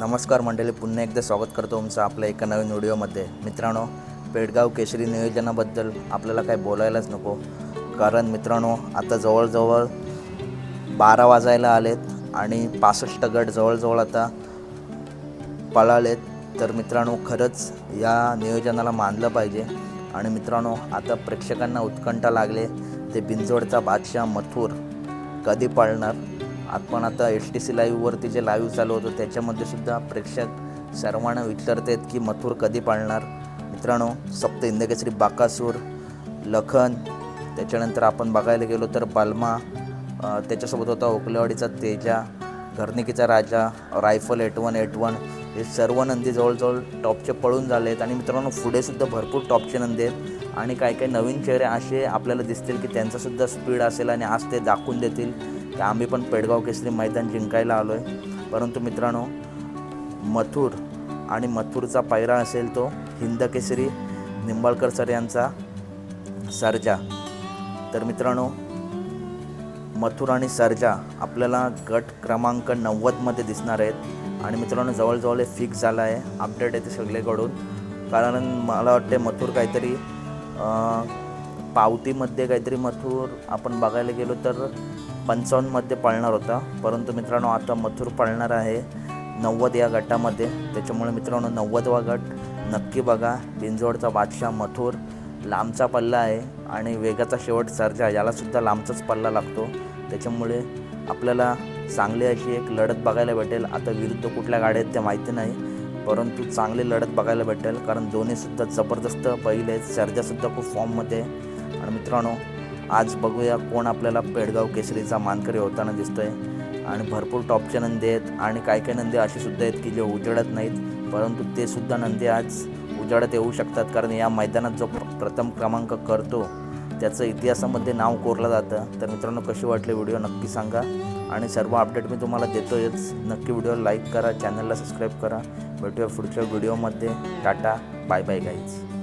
नमस्कार मंडळी पुन्हा एकदा स्वागत करतो तुमचं आपल्या एका नवीन व्हिडिओमध्ये. मित्रांनो पेडगाव केशरी नियोजनाबद्दल आपल्याला काही बोलायलाच नको. कारण मित्रांनो आता जवळजवळ बारा वाजायला आलेत आणि पासष्ट गट जवळजवळ आता पळालेत. तर मित्रांनो खरंच या नियोजनाला मानलं पाहिजे. आणि मित्रांनो आता प्रेक्षकांना उत्कंठा लागले. ते बिंजोडचा बादशाह मथुर कधी पळणार? आपण आता एस टी सी लाईव्हवरती जे लाईव्ह चालू होतो त्याच्यामध्ये सुद्धा प्रेक्षक सर्वांना विचारतात की मथुर कधी पाळणार? मित्रांनो सप्त इंदकेसरी बाकासूर लखन त्याच्यानंतर आपण बघायला गेलो तर बालमा त्याच्यासोबत होता ओकलेवाडीचा तेजा घरनिकीचा राजा rifle eight one eight one हे सर्व नंदी जवळजवळ टॉपचे पळून झाले आहेत आणि मित्रांनो पुढेसुद्धा भरपूर टॉपचे नंदी आहेत. आणि काही काही नवीन चेहरे असे आपल्याला दिसतील की त्यांचासुद्धा स्पीड असेल आणि आज ते दाखवून देतील. की आम्ही पण पेडगाव केसरी मैदान जिंकायला आलो आहे परंतु मित्रांनो मथुर आणि मथुरचा पायरा असेल तो हिंद केसरी निंबाळकर सर यांचा सर्जा. तर मित्रांनो मथुर आणि सर्जा आपल्याला गट क्रमांक नव्वदमध्ये दिसणार आहेत. आणि मित्रांनो जवळजवळ फिक्स झाला आहे अपडेट येते सगळीकडून. कारण मला वाटते मथुर काहीतरी पावतीमध्ये काहीतरी मथुर आपण बघायला गेलो तर पंचावन्नमध्ये पळणार होता. परंतु मित्रांनो आता मथुर पळणार आहे नव्वद या गटामध्ये. त्याच्यामुळे मित्रांनो नव्वदवा गट नक्की बघा. बिंजोडचा बादशाह मथुर लांबचा पल्ला आहे आणि वेगाचा शेवट सर्जा. यालासुद्धा लांबचाच पल्ला लागतो. त्याच्यामुळे आपल्याला चांगली अशी एक लढत बघायला भेटेल. आता विरुद्ध कुठल्या गाड्या आहेत ते माहिती नाही. परंतु चांगली लढत बघायला भेटेल कारण दोन्हीसुद्धा जबरदस्त. पहिले आहेत सर्जासुद्धा खूप फॉर्ममध्ये आहे आणि मित्रांनो आज बघूया कोण आपल्याला पेडगाव केसरीचा मानकरी होताना दिसतोय. आणि भरपूर टॉपचे नंदी आहेत आणि काही काही नंदी असे सुद्धा आहेत की जे उजळत नाहीत. परंतु ते सुद्धा नंदी आज उजाडत येऊ शकतात कारण या मैदानात जो प्रथम क्रमांक करतो त्याचं इतिहासामध्ये नाव कोरलं जातं. तर मित्रांनो कशी वाटली व्हिडिओ नक्की सांगा. आणि सर्व अपडेट मी तुम्हाला देतोयच. नक्की व्हिडिओ लाईक करा चॅनलला सबस्क्राईब करा. भेटूया पुढच्या व्हिडिओमध्ये टाटा बाय बाय गाईज